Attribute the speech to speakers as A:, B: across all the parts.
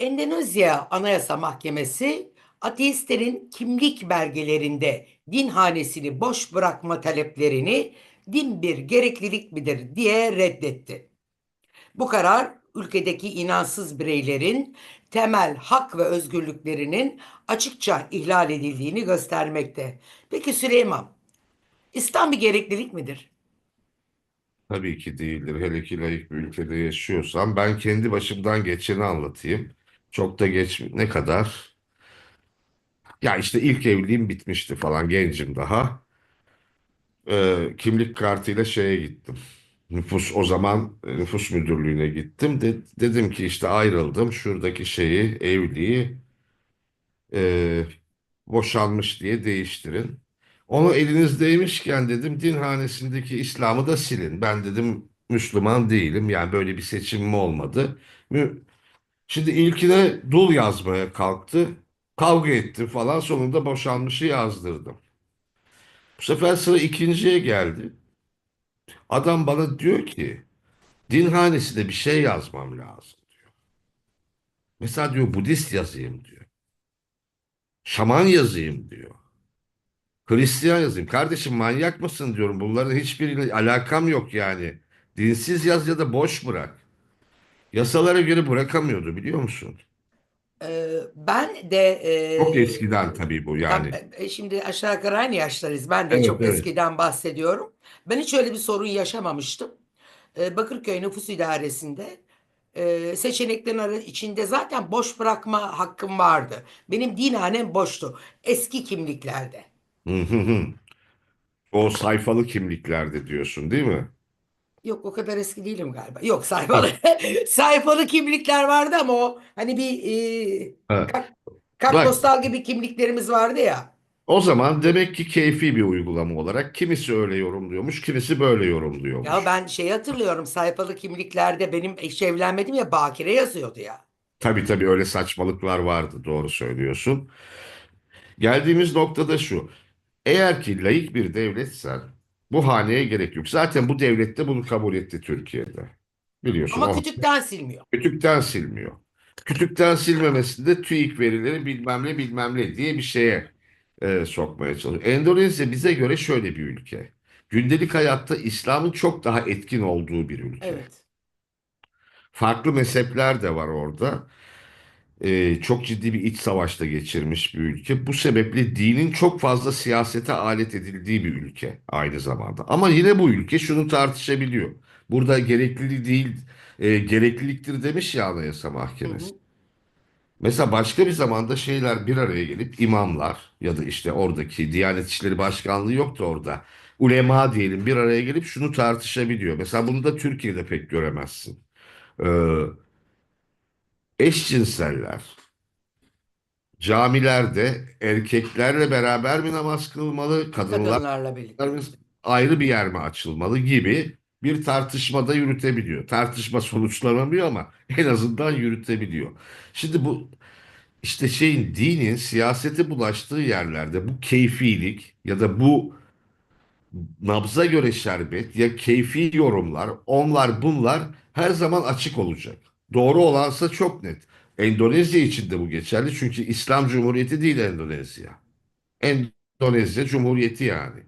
A: Endonezya Anayasa Mahkemesi ateistlerin kimlik belgelerinde din hanesini boş bırakma taleplerini din bir gereklilik midir diye reddetti. Bu karar ülkedeki inansız bireylerin temel hak ve özgürlüklerinin açıkça ihlal edildiğini göstermekte. Peki Süleyman, İslam bir gereklilik midir?
B: Tabii ki değildir. Hele ki laik bir ülkede yaşıyorsam ben kendi başımdan geçeni anlatayım. Çok da geç ne kadar? Ya işte ilk evliliğim bitmişti falan gencim daha. Ee, kimlik kartıyla şeye gittim. Nüfus o zaman e, nüfus müdürlüğüne gittim. De- dedim ki işte ayrıldım. Şuradaki şeyi evliliği e, boşanmış diye değiştirin. Onu elinizdeymişken dedim dinhanesindeki İslam'ı da silin. Ben dedim Müslüman değilim. Yani böyle bir seçimim olmadı. Mü- Şimdi ilkine dul yazmaya kalktı. Kavga ettim falan. Sonunda boşanmışı yazdırdım. Bu sefer sıra ikinciye geldi. Adam bana diyor ki dinhanesinde bir şey yazmam lazım. Mesela diyor Budist yazayım diyor. Şaman yazayım diyor. Hristiyan yazayım. Kardeşim manyak mısın diyorum. Bunların hiçbiriyle alakam yok yani. Dinsiz yaz ya da boş bırak. Yasalara göre bırakamıyordu biliyor musun?
A: Ee, ben de
B: Çok
A: e,
B: eskiden tabii bu yani.
A: Tam, e, şimdi aşağı yukarı aynı yaşlarız. Ben de
B: Evet
A: çok
B: evet.
A: eskiden bahsediyorum. Ben hiç öyle bir sorun yaşamamıştım. E, Bakırköy Nüfus İdaresi'nde e, seçeneklerin arı- içinde zaten boş bırakma hakkım vardı. Benim dinhanem boştu. Eski kimliklerde.
B: Hı hı hı. O sayfalı kimliklerde diyorsun değil mi?
A: Yok o kadar eski değilim galiba. Yok sayfalı sayfalı kimlikler vardı ama o hani bir e,
B: ha.
A: kart, kartpostal gibi kimliklerimiz vardı ya.
B: o zaman demek ki keyfi bir uygulama olarak kimisi öyle yorumluyormuş, kimisi böyle
A: Ya
B: yorumluyormuş.
A: ben şey hatırlıyorum sayfalı kimliklerde benim eş evlenmedim ya bakire yazıyordu ya.
B: Tabii tabii öyle saçmalıklar vardı doğru söylüyorsun. Geldiğimiz noktada şu. Eğer ki laik bir devletsen bu haneye gerek yok. Zaten bu devlet de bunu kabul etti Türkiye'de. Biliyorsun
A: Ama kütükten silmiyor.
B: kütükten silmiyor. Kütükten silmemesinde TÜİK verileri bilmem ne bilmem ne diye bir şeye e, sokmaya çalışıyor. Endonezya bize göre şöyle bir ülke. Gündelik hayatta İslam'ın çok daha etkin olduğu bir ülke.
A: Evet.
B: Farklı mezhepler de var orada. Ee, çok ciddi bir iç savaşta geçirmiş bir ülke. Bu sebeple dinin çok fazla siyasete alet edildiği bir ülke aynı zamanda. Ama yine bu ülke şunu tartışabiliyor. Burada gerekli değil, e, gerekliliktir demiş ya Anayasa
A: Hı
B: Mahkemesi.
A: hı.
B: Mesela başka bir zamanda şeyler bir araya gelip imamlar ya da işte oradaki Diyanet İşleri Başkanlığı yoktu orada. Ulema diyelim bir araya gelip şunu tartışabiliyor. Mesela bunu da Türkiye'de pek göremezsin. Ee, eşcinseller camilerde erkeklerle beraber mi namaz kılmalı, kadınlar
A: Kadınlarla birlikte.
B: ayrı bir yer mi açılmalı gibi bir tartışmada yürütebiliyor. Tartışma sonuçlanamıyor ama en azından yürütebiliyor. Şimdi bu işte şeyin dinin siyasete bulaştığı yerlerde bu keyfilik ya da bu nabza göre şerbet ya keyfi yorumlar, onlar bunlar her zaman açık olacak. Doğru olansa çok net. Endonezya için de bu geçerli çünkü İslam Cumhuriyeti değil Endonezya. Endonezya Cumhuriyeti yani.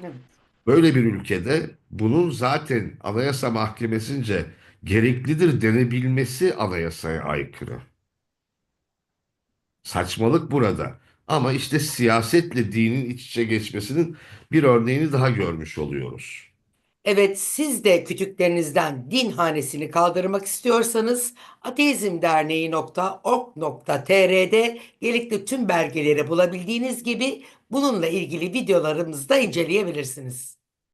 A: Evet.
B: Böyle bir ülkede bunun zaten Anayasa Mahkemesi'nce gereklidir denebilmesi anayasaya aykırı. Saçmalık burada. Ama işte siyasetle dinin iç içe geçmesinin bir örneğini daha görmüş oluyoruz.
A: Evet, siz de kütüklerinizden din hanesini kaldırmak istiyorsanız ateizmderneği.org.tr'de gerekli tüm belgeleri bulabildiğiniz gibi bununla ilgili videolarımızı da inceleyebilirsiniz.